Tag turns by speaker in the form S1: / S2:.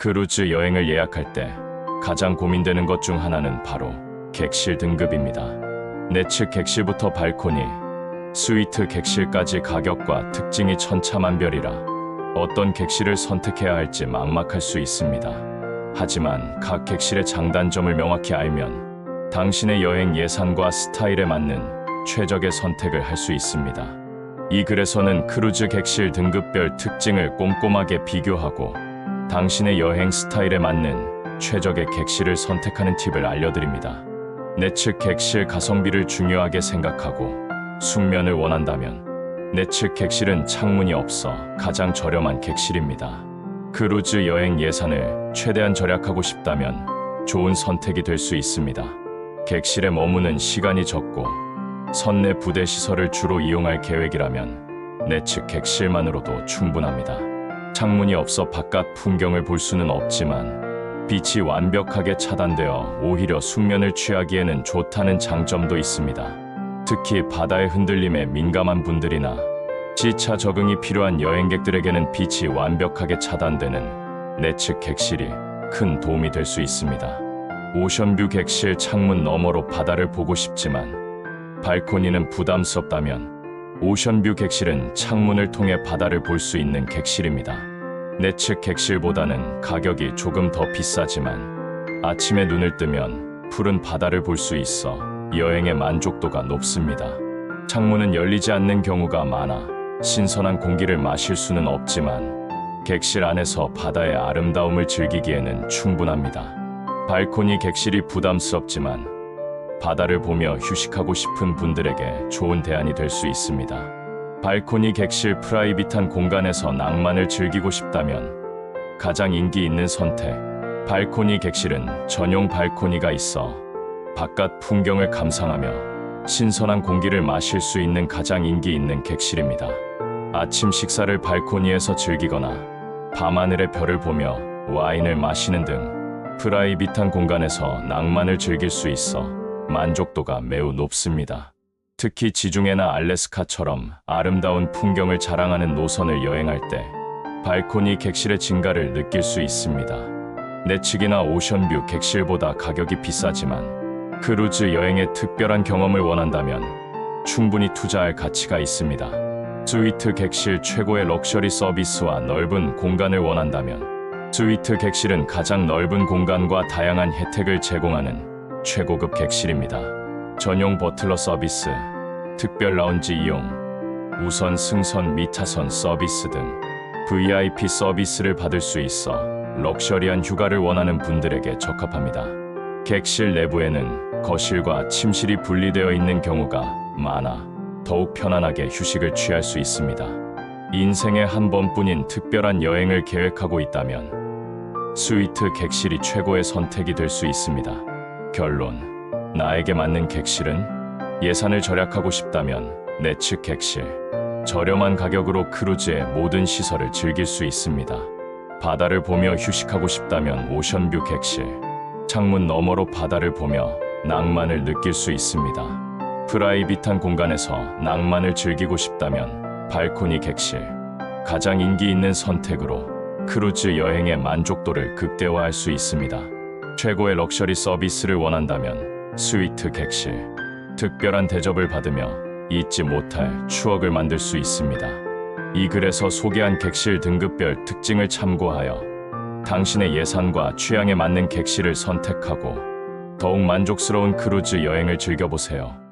S1: 크루즈 여행을 예약할 때 가장 고민되는 것 중 하나는 바로 객실 등급입니다. 내측 객실부터 발코니, 스위트 객실까지 가격과 특징이 천차만별이라 어떤 객실을 선택해야 할지 막막할 수 있습니다. 하지만 각 객실의 장단점을 명확히 알면 당신의 여행 예산과 스타일에 맞는 최적의 선택을 할 수 있습니다. 이 글에서는 크루즈 객실 등급별 특징을 꼼꼼하게 비교하고 당신의 여행 스타일에 맞는 최적의 객실을 선택하는 팁을 알려드립니다. 내측 객실 가성비를 중요하게 생각하고 숙면을 원한다면 내측 객실은 창문이 없어 가장 저렴한 객실입니다. 크루즈 여행 예산을 최대한 절약하고 싶다면 좋은 선택이 될 수 있습니다. 객실에 머무는 시간이 적고 선내 부대 시설을 주로 이용할 계획이라면 내측 객실만으로도 충분합니다. 창문이 없어 바깥 풍경을 볼 수는 없지만 빛이 완벽하게 차단되어 오히려 숙면을 취하기에는 좋다는 장점도 있습니다. 특히 바다의 흔들림에 민감한 분들이나 시차 적응이 필요한 여행객들에게는 빛이 완벽하게 차단되는 내측 객실이 큰 도움이 될 수 있습니다. 오션뷰 객실 창문 너머로 바다를 보고 싶지만 발코니는 부담스럽다면 오션뷰 객실은 창문을 통해 바다를 볼 수 있는 객실입니다. 내 측 객실보다는 가격이 조금 더 비싸지만 아침에 눈을 뜨면 푸른 바다를 볼 수 있어 여행의 만족도가 높습니다. 창문은 열리지 않는 경우가 많아 신선한 공기를 마실 수는 없지만 객실 안에서 바다의 아름다움을 즐기기에는 충분합니다. 발코니 객실이 부담스럽지만 바다를 보며 휴식하고 싶은 분들에게 좋은 대안이 될 수 있습니다. 발코니 객실 프라이빗한 공간에서 낭만을 즐기고 싶다면 가장 인기 있는 선택. 발코니 객실은 전용 발코니가 있어 바깥 풍경을 감상하며 신선한 공기를 마실 수 있는 가장 인기 있는 객실입니다. 아침 식사를 발코니에서 즐기거나 밤하늘의 별을 보며 와인을 마시는 등 프라이빗한 공간에서 낭만을 즐길 수 있어 만족도가 매우 높습니다. 특히 지중해나 알래스카처럼 아름다운 풍경을 자랑하는 노선을 여행할 때 발코니 객실의 증가를 느낄 수 있습니다. 내측이나 오션뷰 객실보다 가격이 비싸지만 크루즈 여행의 특별한 경험을 원한다면 충분히 투자할 가치가 있습니다. 스위트 객실 최고의 럭셔리 서비스와 넓은 공간을 원한다면 스위트 객실은 가장 넓은 공간과 다양한 혜택을 제공하는 최고급 객실입니다. 전용 버틀러 서비스, 특별 라운지 이용, 우선 승선 미타선 서비스 등 VIP 서비스를 받을 수 있어 럭셔리한 휴가를 원하는 분들에게 적합합니다. 객실 내부에는 거실과 침실이 분리되어 있는 경우가 많아 더욱 편안하게 휴식을 취할 수 있습니다. 인생에 한 번뿐인 특별한 여행을 계획하고 있다면 스위트 객실이 최고의 선택이 될 수 있습니다. 결론. 나에게 맞는 객실은 예산을 절약하고 싶다면 내 측 객실. 저렴한 가격으로 크루즈의 모든 시설을 즐길 수 있습니다. 바다를 보며 휴식하고 싶다면 오션뷰 객실. 창문 너머로 바다를 보며 낭만을 느낄 수 있습니다. 프라이빗한 공간에서 낭만을 즐기고 싶다면 발코니 객실. 가장 인기 있는 선택으로 크루즈 여행의 만족도를 극대화할 수 있습니다. 최고의 럭셔리 서비스를 원한다면 스위트 객실. 특별한 대접을 받으며 잊지 못할 추억을 만들 수 있습니다. 이 글에서 소개한 객실 등급별 특징을 참고하여 당신의 예산과 취향에 맞는 객실을 선택하고 더욱 만족스러운 크루즈 여행을 즐겨보세요.